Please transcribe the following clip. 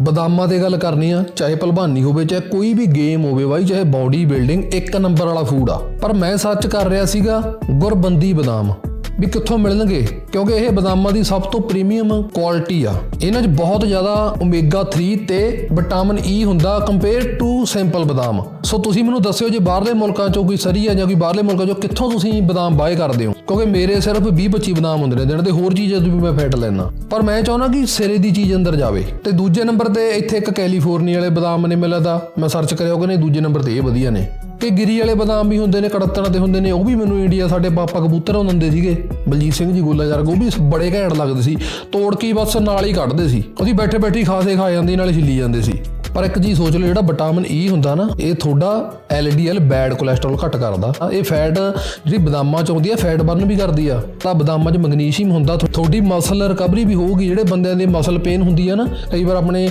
ਬਦਾਮਾਂ ਤੇ ਗੱਲ ਕਰਨੀ ਆ, ਚਾਹੇ ਭਲਵਾਨੀ ਹੋਵੇ, ਚਾਹੇ ਕੋਈ ਵੀ ਗੇਮ ਹੋਵੇ ਬਾਈ, ਚਾਹੇ ਬਾਡੀ ਬਿਲਡਿੰਗ ਇੱਕ ਨੰਬਰ ਵਾਲਾ ਫੂਡ ਆ। ਪਰ ਮੈਂ ਸੱਚ ਕਰ ਰਿਹਾ ਸੀਗਾ, ਗੁਰਬੰਦੀ ਬਦਾਮ। ਵੀ ਕਿੱਥੋਂ ਮਿਲਣਗੇ? ਕਿਉਂਕਿ ਇਹ ਬਦਾਮਾਂ ਦੀ ਸਭ ਤੋਂ ਪ੍ਰੀਮੀਅਮ ਕੁਆਲਿਟੀ ਆ। ਇਹਨਾਂ 'ਚ ਬਹੁਤ ਜ਼ਿਆਦਾ ਓਮੇਗਾ 3 ਤੇ ਵਿਟਾਮਿਨ ਈ e ਹੁੰਦਾ ਕੰਪੇਅਰ ਟੂ ਸਿੰਪਲ ਬਦਾਮ। ਸੋ ਤੁਸੀਂ ਮੈਨੂੰ ਦੱਸਿਓ ਜੇ ਬਾਹਰਲੇ ਮੁਲਕਾਂ 'ਚੋਂ ਕੋਈ ਸਰੀ ਆ ਜਾਂ ਕੋਈ ਬਾਹਰਲੇ ਮੁਲਕਾਂ 'ਚੋਂ ਕਿੱਥੋਂ ਤੁਸੀਂ ਬਦਾਮ ਬਾਏ ਕਰਦੇ ਹੋ? ਕਿਉਂਕਿ ਮੇਰੇ ਸਿਰਫ 20 25 ਬਦਾਮ ਹੁੰਦੇ ਨੇ, ਦਿਨ ਦੇ ਹੋਰ ਚੀਜ਼ਾਂ ਤੋਂ ਵੀ ਮੈਂ ਫੈਟ ਲੈਣਾ ਪਰ ਮੈਂ ਚਾਹੁੰਦਾ ਕਿ ਸਿਰੇ ਦੀ ਚੀਜ਼ ਅੰਦਰ ਜਾਵੇ। ਤੇ ਦੂਜੇ ਨੰਬਰ ਤੇ ਇੱਥੇ ਇੱਕ ਕੈਲੀਫੋਰਨੀਆ ਵਾਲੇ ਬਦਾਮ ਨੇ ਮਿਲਦਾ। ਮੈਂ ਸਰਚ ਕਰਿਆ, ਉਹ ਕਹਿੰਦੇ ਦੂਜੇ ਨੰਬਰ ਤੇ ਇਹ ਵਧੀਆ ਨੇ। ਕਿ ਗਿਰੀ ਵਾਲੇ ਬਦਾਮ ਵੀ ਹੁੰਦੇ ਨੇ, ਕੜੱਤਣ ਦੇ ਹੁੰਦੇ ਨੇ, ਉਹ ਵੀ ਮੈਨੂੰ ਇੰਡੀਆ ਸਾਡੇ ਪਾਪਾ ਕਬੂਤਰ ਉਹ ਦਿੰਦੇ ਸੀਗੇ। ਬਲਜੀਤ ਸਿੰਘ ਜੀ ਗੋਲਾ ਯਾਰ ਉਹ ਵੀ ਬੜੇ ਘੈਂਟ ਲੱਗਦੇ ਸੀ। ਤੋੜ ਕੇ ਬਸ ਨਾਲ ਹੀ ਕੱਢਦੇ ਸੀ। ਅਸੀਂ ਬੈਠੇ ਬੈਠੀ ਖਾਸੇ ਖਾ ਜਾਂਦੇ, ਨਾਲੇ ਛਿੱਲੀ ਜਾਂਦੇ ਸੀ। ਪਰ ਇੱਕ ਚੀਜ਼ ਸੋਚ ਲਓ, ਜਿਹੜਾ ਵਿਟਾਮਿਨ ਈ ਹੁੰਦਾ ਨਾ, ਇਹ ਤੁਹਾਡਾ ਐਲਡੀਐਲ ਬੈਡ ਕੋਲੇਸਟ੍ਰੋਲ ਘੱਟ ਕਰਦਾ। ਇਹ ਫੈਟ ਜਿਹੜੀ ਬਦਾਮਾਂ ਚ ਆਉਂਦੀ ਹੈ ਫੈਟ ਬਰਨ ਵੀ ਕਰਦੀ ਆ। ਤਾਂ ਬਦਾਮਾਂ ਚ ਮੈਗਨੀਸ਼ੀਅਮ ਹੁੰਦਾ ਤੁਹਾਡੀ ਮਸਲ ਰਿਕਵਰੀ ਵੀ ਹੋਊਗੀ। ਜਿਹੜੇ ਬੰਦਿਆਂ ਦੀ ਮਸਲ ਪੇਨ ਹੁੰਦੀ ਆ ਨਾ, ਕਈ ਵਾਰ ਆਪਣੇ